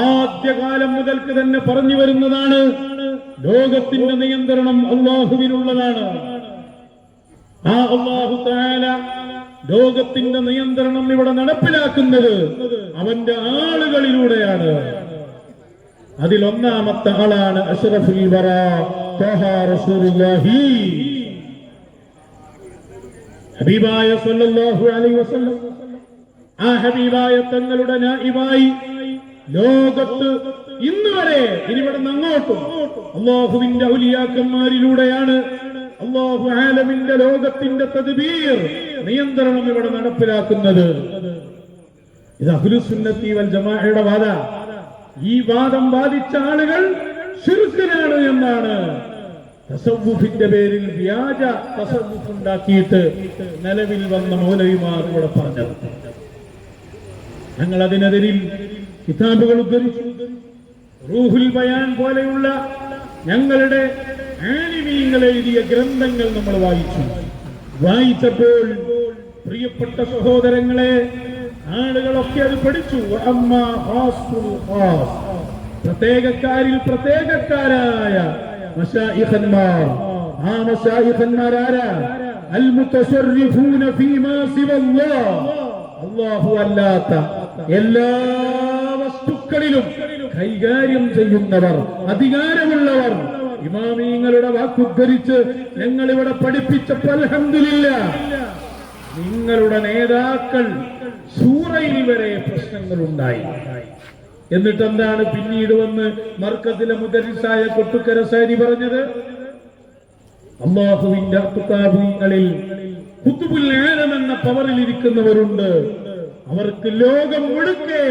ആദ്യകാലം മുതൽക്ക് തന്നെ പറഞ്ഞു വരുന്നതാണ് ലോകത്തിന്റെ നിയന്ത്രണം അള്ളാഹുവിനുള്ളതാണ്. ആ അള്ളാഹു താല ലോകത്തിന്റെ നിയന്ത്രണം ഇവിടെ നടപ്പിലാക്കുന്നത് അവന്റെ ആളുകളിലൂടെയാണ്. അതിലൊന്നാമത്തെ ആളാണ് അഷറഫുൽ വറ ഹബീബായ സല്ലല്ലാഹു അലൈഹി വസല്ലം. ആ ഹബീബായ തങ്ങളുടെ നായിബായി ലോകത്ത് ഇന്ന് വരെ ഇനിവിടെ അങ്ങോട്ടും അള്ളാഹുവിന്റെ ഔലിയാക്കന്മാരിലൂടെയാണ് അള്ളാഹു ആലമിന്റെ ലോകത്തിന്റെ തദ്ബീർ നിയന്ത്രണം ഇവിടെ നടപ്പിലാക്കുന്നത്. ഇത് അഖിലുസുന്നത്തി വൽ ജമാഅയുടെ വാദ. ഈ വാദം വാദിച്ച ആളുകൾ ശിർക്കിനാണ് എന്നാണ്. തസവുഫിന്റെ പേരിൽ വ്യാജ തസവുഫ് ഉണ്ടാക്കിയിട്ട് നിലവിൽ വന്ന മൗലവിമാർ ഇവിടെ പറഞ്ഞത്. ഞങ്ങൾ അതിനെതിരിൽ കിതാബുകൾ ഉദ്ധരിച്ചു. റൂഹുൽ ബയാൻ പോലെയുള്ള ഞങ്ങളുടെ ആനിമീങ്ങൾ എഴുതിയ ഗ്രന്ഥങ്ങൾ നമ്മൾ വായിച്ചു. വായിച്ചപ്പോൾ പ്രിയപ്പെട്ട സഹോദരങ്ങളെ ആളുകളൊക്കെ അത് പഠിച്ചു. പ്രത്യേകക്കാരിൽ പ്രത്യേകക്കാരായ ആ അല്ലാഹു അല്ലാത്ത എല്ലാ വസ്തുക്കളിലും കൈകാര്യം ചെയ്യുന്നവർ അധികാരമുള്ളവർ ഇമാമീങ്ങളുടെ വാക്കുദ്ധരിച്ച് ഞങ്ങൾ ഇവിടെ പഠിപ്പിച്ച അൽഹംദുലില്ല നിങ്ങളുടെ നേതാക്കൾ സൂറയിൽ വരെ പ്രശ്നങ്ങൾ ഉണ്ടായി എന്നിട്ട് എന്താണ് പിന്നീട് വന്ന് മർക്കത്തിലെ മുദരിസായ കൊട്ടുക്കര സാരി പറഞ്ഞത്? അള്ളാഹുവിന്റെ അർത്ഥാഭിങ്ങളിൽ കുത്തുബുൽ ആലം എന്ന പവറിൽ ഇരിക്കുന്നവരുണ്ട്. അവർക്ക് ലോകം മുഴുക്കെ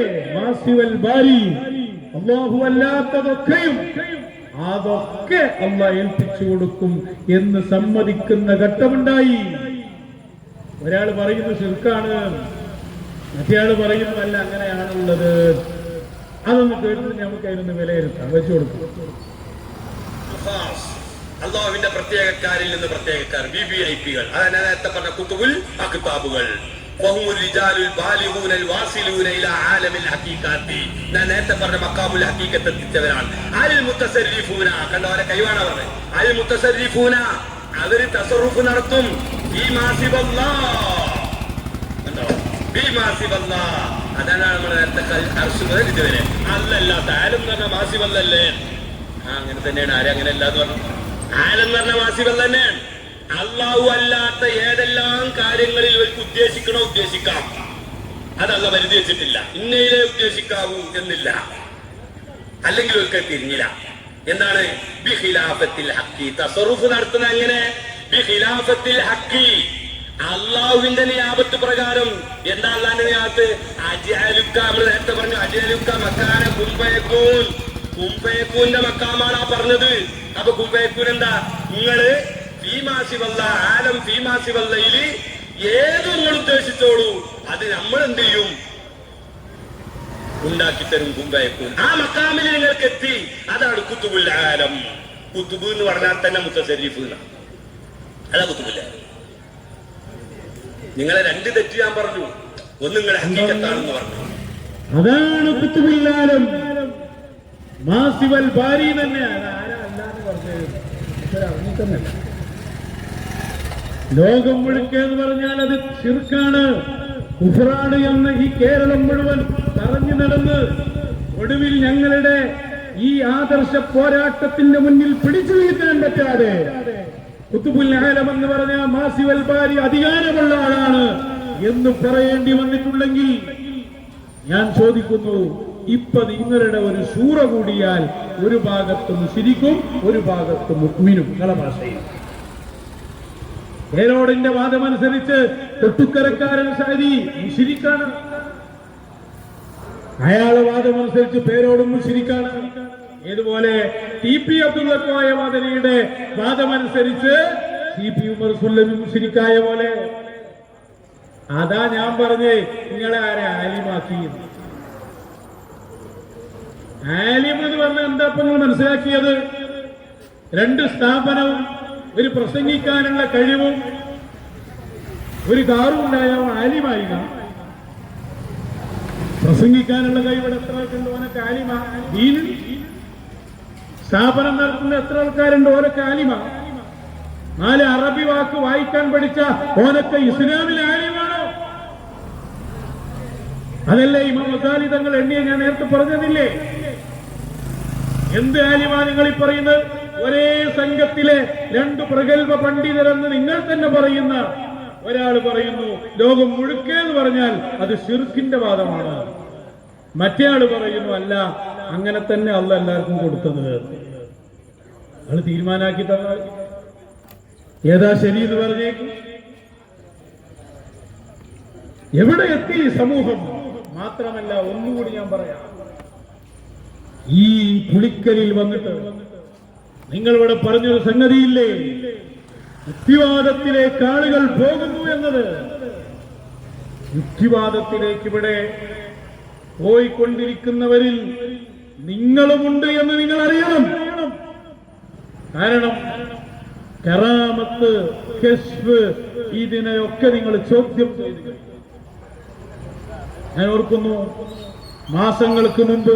അല്ലാത്തതൊക്കെയും അതൊക്കെ അല്ല ഏൽപ്പിച്ചു കൊടുക്കും എന്ന് സമ്മതിക്കുന്ന ഘട്ടമുണ്ടായി. ഒരാൾ പറയുന്നു ശിർക്കാണ്. മറ്റേയാൾ പറയുന്നു അല്ല അങ്ങനെയാണുള്ളത്. അതൊന്ന് കേട്ടിട്ട് നമുക്ക് അതിനൊന്ന് വിലയിരുത്താം. വെച്ചു കൊടുക്കും. അള്ളാഹുവിന്റെ പ്രത്യേകക്കാരിൽ നിന്ന് പ്രത്യേകക്കാർ ബി ബി ഐ പികൾ. അതായത് നേരത്തെ പറഞ്ഞ കുത്തുബുൽ അക്താബുകൾ وهم الرجال البالغون الواصلون الى عالم الحقيقات ഞാൻ നേരത്തെ പറഞ്ഞ മക്കാമുൽ ഹക്കീക്കത്ത് എത്തിച്ചവരാണ്. അൽ മുത്തസരീഫൂന കണ്ടവരെ കൈവാണ പറഞ്ഞത്? അൽ മുത്തസരീഫൂന അവർ തസറുഫ് നടത്തും. അതാണ് നമ്മൾ നേരത്തെ അർശ് മുതൽ ഇതുവരെ അല്ലല്ലാത്ത. ആലം എന്ന് പറഞ്ഞ മാസിബല്ലല്ലേ? അങ്ങനെ തന്നെയാണ്. ആരെ അങ്ങനെ അല്ലാന്ന് പറഞ്ഞു? ആലം എന്ന് പറഞ്ഞ മാസിബല്ല തന്നെയാണ് അള്ളാഹു അല്ലാത്ത ഏതെല്ലാം കാര്യങ്ങളിൽ ഇവർക്ക് ഉദ്ദേശിക്കണോ ഉദ്ദേശിക്കാം. അതല്ല പരിധി വെച്ചിട്ടില്ല. ഇന്നയിലെ ഉദ്ദേശിക്കാവൂ എന്നില്ല. അല്ലെങ്കിൽ ഇവർക്ക് തിരിഞ്ഞില്ല. എന്താണ്? നടത്തുന്ന എങ്ങനെ? അള്ളാഹുവിന്റെ നിയാപത്ത് പ്രകാരം. എന്താ അള്ളാന്റെ നിയാപത്ത് അജാലുക്ക നമ്മൾ നേരത്തെ പറഞ്ഞു അജാലുക്ക മക്കാന കുംഭയക്കൂൻ. കുംഭയക്കൂന്റെ മക്കാമാണ് ആ പറഞ്ഞത്. അപ്പൊ കുംഭയക്കൂൻ എന്താ? നിങ്ങൾ ഫീമാസിവല്ല ആലം ഫീമാസിവല്ലയിൽ ഏത് നിങ്ങൾ ഉദ്ദേശിച്ചോളൂ അത് നമ്മൾ എന്ത് ചെയ്യും ഉണ്ടാക്കി തരും കുംഭയക്കൂൻ ആ മക്കാമിൽ നിങ്ങൾക്ക് എത്തി അതാണ് കുത്തുബുൽ ആലം. കുത്തുബ് എന്ന് പറഞ്ഞാൽ തന്നെ മുത്തസരീഫ് എന്നാണ് അതാ കുത്തുബുല്ല. നിങ്ങളെ രണ്ട് തെറ്റ് ഞാൻ പറഞ്ഞു. ഒന്ന് നിങ്ങളെ ഹക്കീക്കത്താണെന്ന് പറഞ്ഞു. അതാണ് കുത്തുബുല്ലാലം മാസിവൽ ബാരി തന്നെയാണ്. ആരാ അല്ലാന്ന് പറഞ്ഞത്? തന്നെയല്ല. ലോകം മുഴുക്ക എന്ന് പറഞ്ഞാൽ അത് ചിർക്കാണ് കുഫറാണ് എന്ന് ഈ കേരളം മുഴുവൻ പറഞ്ഞു നടന്ന് ഒടുവിൽ ഞങ്ങളുടെ ഈ ആദർശ പോരാട്ടത്തിന്റെ മുന്നിൽ പിടിച്ചു നിൽക്കാൻ പറ്റാതെ കുത്തുബുൽ ആലം എന്ന് പറഞ്ഞ മാസി ബാരി അധികാരമുള്ള ആളാണ് എന്ന് പറയേണ്ടി വന്നിട്ടുണ്ടെങ്കിൽ ഞാൻ ചോദിക്കുന്നു ഇപ്പൊ നിങ്ങളുടെ ഒരു സൂറ കൂടിയാൽ ഒരു ഭാഗത്തും ശിരിക്കും ഒരു ഭാഗത്തും മുക്മിനും നിങ്ങളെ ഏരോടിന്റെ വാദമനുസരിച്ച് തൊട്ടുക്കരക്കാരൻ സാരി മുഷിരിക്കാണ്. അയാളെ വാദമനുസരിച്ച് പേരോടും മുഷിരിക്കാണ്. ഏതുപോലെ ടി പി അബ്ദുള്ളക്കോയ വാദനയുടെ വാദമനുസരിച്ച് സി പി ഉമർ സുല്ലമി മുഷിരിക്കായ പോലെ. അതാ ഞാൻ പറഞ്ഞേ നിങ്ങളെ ആരെ ആലിമാക്കി. ആലിം എന്ന് പറഞ്ഞാൽ എന്താ നിങ്ങൾ മനസ്സിലാക്കിയത്? രണ്ട് സ്ഥാപനവും ഒരു പ്രസംഗിക്കാനുള്ള കഴിവും ഒരു കാറും ഉണ്ടായ ആലിമായി പ്രസംഗിക്കാനുള്ള കഴിവ് എത്ര ആൾക്കുണ്ട്? ഓനൊക്കെ ആലിമ. സ്ഥാപനം നടത്തുന്ന എത്ര ആൾക്കാരുണ്ട്? ഓനൊക്കെ ആലിമ. നാല് അറബി വാക്ക് വായിക്കാൻ പഠിച്ച ഓനൊക്കെ ഇസ്ലാമിൽ ആലിമാണോ? അതല്ലേ ഇമാം മസാലി തങ്ങൾ എണ്ണിയ ഞാൻ നേരത്തെ പറഞ്ഞതില്ലേ? എന്ത് ആലിമാ നിങ്ങൾ ഈ പറയുന്നത്? ഒരേ സംഘത്തിലെ രണ്ട് പ്രഗത്ഭ പണ്ഡിതരെന്ന് നിങ്ങൾ തന്നെ പറയുന്ന ഒരാൾ പറയുന്നു ലോകം മുഴുക്കെ എന്ന് പറഞ്ഞാൽ അത് ഷിർക്കിന്റെ വാദമാണ്. മറ്റേ ആൾ പറയുന്നു അല്ല അങ്ങനെ തന്നെ അല്ല എല്ലാവർക്കും കൊടുത്തത്. അത് തീരുമാനാക്കി തന്നാൽ ഏതാ ശരി എന്ന് പറഞ്ഞേക്കും. എവിടെ എത്തി സമൂഹം? മാത്രമല്ല ഒന്നുകൂടി ഞാൻ പറയാം. ഈ പുളിക്കലിൽ വന്നിട്ട് നിങ്ങൾ ഇവിടെ പറഞ്ഞൊരു സംഗതിയില്ലേ? യുക്തിവാദത്തിലേക്ക് ആളുകൾ പോകുന്നു എന്നത്. യുക്തിവാദത്തിലേക്ക് ഇവിടെ പോയിക്കൊണ്ടിരിക്കുന്നവരിൽ നിങ്ങളുമുണ്ട് എന്ന് നിങ്ങൾ അറിയണം കാരണം കറാമത്ത് കെഷ്ഫ് ഇതിനെയൊക്കെ നിങ്ങൾ ചോദ്യം ചെയ്തു. ഞാൻ ഓർക്കുന്നു മാസങ്ങൾക്ക് മുമ്പ്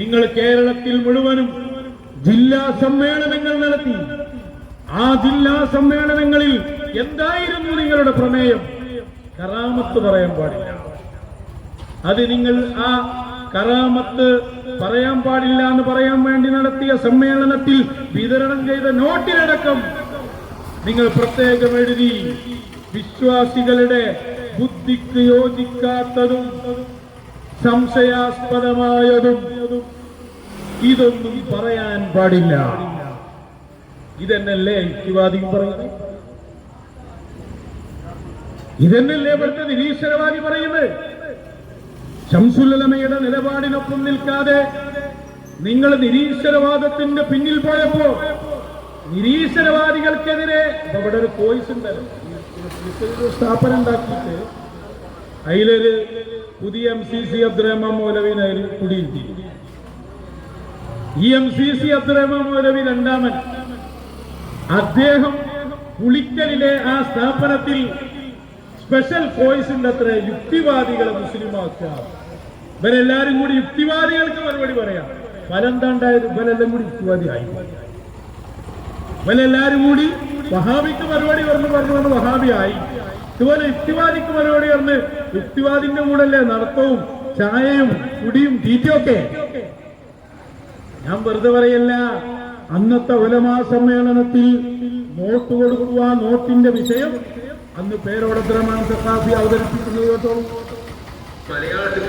നിങ്ങൾ കേരളത്തിൽ മുഴുവനും ജില്ലാ സമ്മേളനങ്ങൾ നടത്തി. ആ ജില്ലാ സമ്മേളനങ്ങളിൽ എന്തായിരുന്നു നിങ്ങളുടെ പ്രമേയം? കറാമത്ത് പറയാൻ പാടില്ല. അത് നിങ്ങൾ ആ കറാമത്ത് പറയാൻ പാടില്ല എന്ന് പറയാൻ വേണ്ടി നടത്തിയ സമ്മേളനത്തിൽ വിതരണം ചെയ്ത നോട്ടിലടക്കം നിങ്ങൾ പ്രത്യേകം എഴുതി. വിശ്വാസികളുടെ ബുദ്ധിക്ക് യോജിക്കാത്തതും സംശയാസ്പദമായതും ഇതൊന്നും പറയാൻ പാടില്ല. ഇതെന്നല്ലേ യുക്തിവാദി പറയുന്നത്? ഇതെന്നല്ലേ ഇവിടുത്തെ നിരീശ്വരവാദി പറയുന്നത്? ശംസുലമയുടെ നിലപാടിനൊപ്പം നിൽക്കാതെ നിങ്ങൾ നിരീശ്വരവാദത്തിന്റെ പിന്നിൽ പോയപ്പോ നിരീശ്വരവാദികൾക്കെതിരെ അവിടെ ഒരു കോഴ്സ് ഉണ്ടല്ലോ. സ്ഥാപനം ഉണ്ടാക്കിയിട്ട് അതിലൊരു പുതിയ എം സി സി അബ്ദുറഹ്മാൻ മൗലവിനായി കുടിയിരുത്തി ഈ M C C Abdurahman Maulavi രണ്ടാമൻ. അദ്ദേഹം പുളിക്കലിലെ ആ സ്ഥാപനത്തിൽ സ്പെഷ്യൽ ഫോഴ്സിന്റെ അത്ര യുക്തിവാദികളെ മുസ്ലിമാക്കുക. ഇവരെല്ലാരും കൂടി യുക്തിവാദികൾക്ക് മറുപടി പറയാം. ഫലന്താണ്ടായത് ഇവരെല്ലാം കൂടി യുക്തിവാദി ആയി ഇവരെല്ലാരും കൂടി വഹാബിക്ക് മറുപടി പറഞ്ഞു പറഞ്ഞു പറഞ്ഞു ആയി ഇതുപോലെ യുക്തിവാദിക്ക് മറുപടി പറഞ്ഞ് യുക്തിവാദിന്റെ കൂടെ അല്ലേ നടത്തവും ചായയും കുടിയും തീറ്റയൊക്കെ ഞാൻ വെറുതെ പറയല്ല. അന്നത്തെ ഉലമാ സമ്മേളനത്തിൽ നോട്ട് കൊടുക്കുക നോട്ടിന്റെ വിഷയം അന്ന് പേരോടത്തരമാണ് സഖാഫി അവതരിപ്പിക്കുന്നത് കേട്ടോ. മലയാളത്തിൽ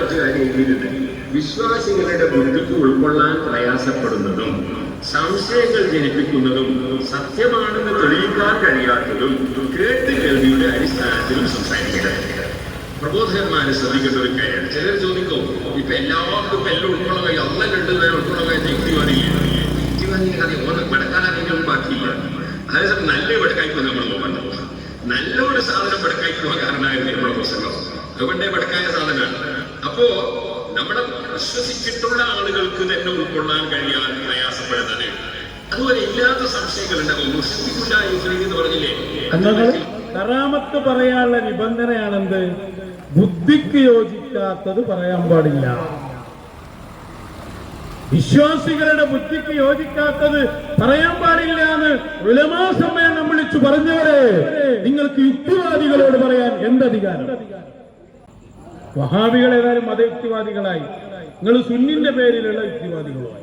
വിശ്വാസികളുടെ ബുദ്ധിക്ക് ഉൾക്കൊള്ളാൻ പ്രയാസപ്പെടുന്നതും സംശയങ്ങൾ ജനിപ്പിക്കുന്നതും സത്യമാണെന്ന് തെളിയിക്കാൻ കഴിയാത്തതും കേട്ട് കേൾവിയുടെ അടിസ്ഥാനത്തിലും സംസാരിക്കുന്നത് പ്രബോധകന്മാരെ ശ്രദ്ധിക്കേണ്ട ഒരു കാര്യമാണ് ചിലർ ചോദിക്കും ഇപ്പൊ എല്ലാവർക്കും ഇപ്പൊ എല്ലാം ഉൾക്കൊള്ളുക അല്ല രണ്ടുപേരെ ഉൾക്കൊള്ളാൻ കഴിയുന്ന യുക്തിവാദിയില്ല യുക്തിവാദിയെ കഥ ഓരോ പടക്കാനെങ്കിലും ബാക്കിയില്ല. അതേസമയം നല്ല പടക്കായ്പ നമ്മൾ നോക്കണ്ട. നല്ല ഒരു സാധനം പടക്കായ്പ കാരണമായിരുന്നു നമ്മുടെ പ്രസംഗം അതുകൊണ്ടേ വടക്കായ സാധനമാണ്. അപ്പോ നമ്മുടെ വിശ്വസിച്ചിട്ടുള്ള ആളുകൾക്ക് തന്നെ ഉൾക്കൊള്ളാൻ കഴിയാൻ പ്രയാസപ്പെടുന്നത്. അതുപോലെ ഇല്ലാത്ത സംശയങ്ങളുണ്ടാവും മുസ്ലിമില്ല എന്ന് പറഞ്ഞില്ലേ? കറാമത്ത് പറയാനുള്ള നിബന്ധനയാണെന്ത്? ബുദ്ധിക്ക് യോജിക്കാത്തത് പറയാൻ പാടില്ല. വിശ്വാസികളുടെ ബുദ്ധിക്ക് യോജിക്കാത്തത് പറയാൻ പാടില്ല എന്ന് ഉലമാ സമ്മേളനം വിളിച്ചു പറഞ്ഞവരെ നിങ്ങൾക്ക് യുക്തിവാദികളോട് പറയാൻ എന്തധികാരം വഹാബികൾ ഏതായാലും മതയുക്തിവാദികളായി നിങ്ങൾ സുന്നിന്റെ പേരിലുള്ള യുക്തിവാദികളുമായി.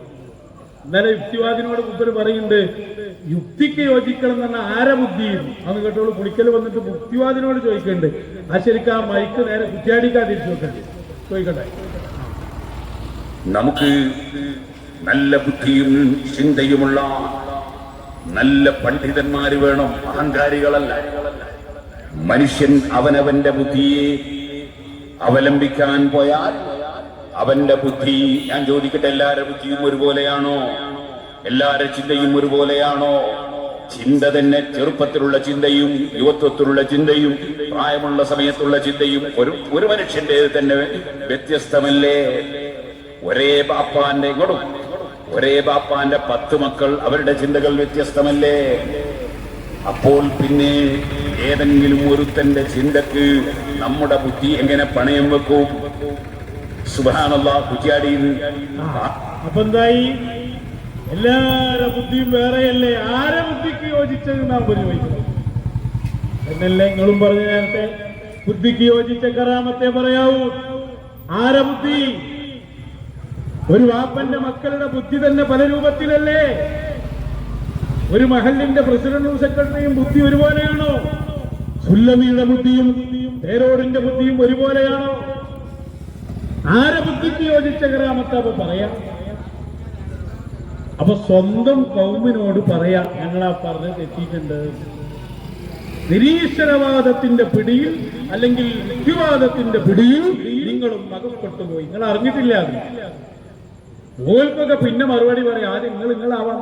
ഇന്നലെ യുക്തിവാദിനോട് മുമ്പ് പറയുന്നുണ്ട് യുക്തിക്ക് യോജിക്കണം എന്ന് പറഞ്ഞാൽ ആരെ ബുദ്ധിയും അന്ന് കേട്ടോളൂ കുളിക്കൽ വന്നിട്ട് യുക്തിവാദിനോട് ചോദിക്കുന്നുണ്ട്. ആ ശരിക്കും ആ മൈക്ക് നേരെ കുറ്റിയാടിക്കാതിരിച്ചു വെക്കണ്ടേ? ചോദിക്കട്ടെ. നമുക്ക് നല്ല ബുദ്ധിയും ചിന്തയുമുള്ള നല്ല പണ്ഡിതന്മാര് വേണം അഹങ്കാരികളല്ല. മനുഷ്യൻ അവനവന്റെ ബുദ്ധിയെ അവലംബിക്കാൻ പോയാൽ അവന്റെ ബുദ്ധി ഞാൻ ചോദിക്കട്ടെ എല്ലാവരുടെ ബുദ്ധിയും ഒരുപോലെയാണോ? എല്ലാവരുടെ ചിന്തയും ഒരുപോലെയാണോ? ചിന്ത തന്നെ ചെറുപ്പത്തിലുള്ള ചിന്തയും യുവത്വത്തിലുള്ള ചിന്തയും പ്രായമുള്ള സമയത്തുള്ള ചിന്തയും ഒരു ഒരു മനുഷ്യന്റെ തന്നെ വ്യത്യസ്തമല്ലേ? ഒരേ ബാപ്പാന്റെ ഇങ്ങോട്ടും. ഒരേ ബാപ്പാന്റെ പത്ത് മക്കൾ അവരുടെ ചിന്തകൾ വ്യത്യസ്തമല്ലേ? അപ്പോൾ പിന്നെ ഏതെങ്കിലും ഒരുത്തന്റെ ചിന്തക്ക് നമ്മുടെ ബുദ്ധി എങ്ങനെ പണയം വെക്കും? സുബാനല്ല കുറ്റിയാടിയിൽ അപ്പൊ എന്തായി? എല്ലാരെ ബുദ്ധിയും വേറെയല്ലേ? ആരെ ബുദ്ധിക്ക് യോജിച്ചത് നാം എന്നല്ലേ നിങ്ങളും പറഞ്ഞ നേരത്തെ? ബുദ്ധിക്ക് യോജിച്ച കറാമത്തെ പറയാവൂ. ആരെ ബുദ്ധി? ഒരു വാപ്പന്റെ മക്കളുടെ ബുദ്ധി തന്നെ പല രൂപത്തിലല്ലേ? ഒരു മഹലിന്റെ പ്രസിഡന്റും സെക്രട്ടറിയും ബുദ്ധി ഒരുപോലെയാണോ? സുല്ലമിയുടെ ബുദ്ധിയും പേരോടിന്റെ ബുദ്ധിയും ഒരുപോലെയാണോ? ആരെ ബുദ്ധിക്ക് യോജിച്ച ഗ്രാമത്തെ അപ്പൊ പറയാം? അപ്പൊ സ്വന്തം കൗമിനോട് പറയാ ഞങ്ങളാ പറഞ്ഞ് തെറ്റിയിട്ടുണ്ട്. നിരീശ്വരവാദത്തിന്റെ പിടിയിൽ അല്ലെങ്കിൽ യുക്തിവാദത്തിന്റെ പിടിയിൽ നിങ്ങളും അകപ്പെട്ടുപോയി നിങ്ങൾ അറിഞ്ഞിട്ടില്ല ഓൽക്കൊക്കെ പിന്നെ മറുപടി പറയാം ആദ്യം നിങ്ങൾ നിങ്ങളാവാം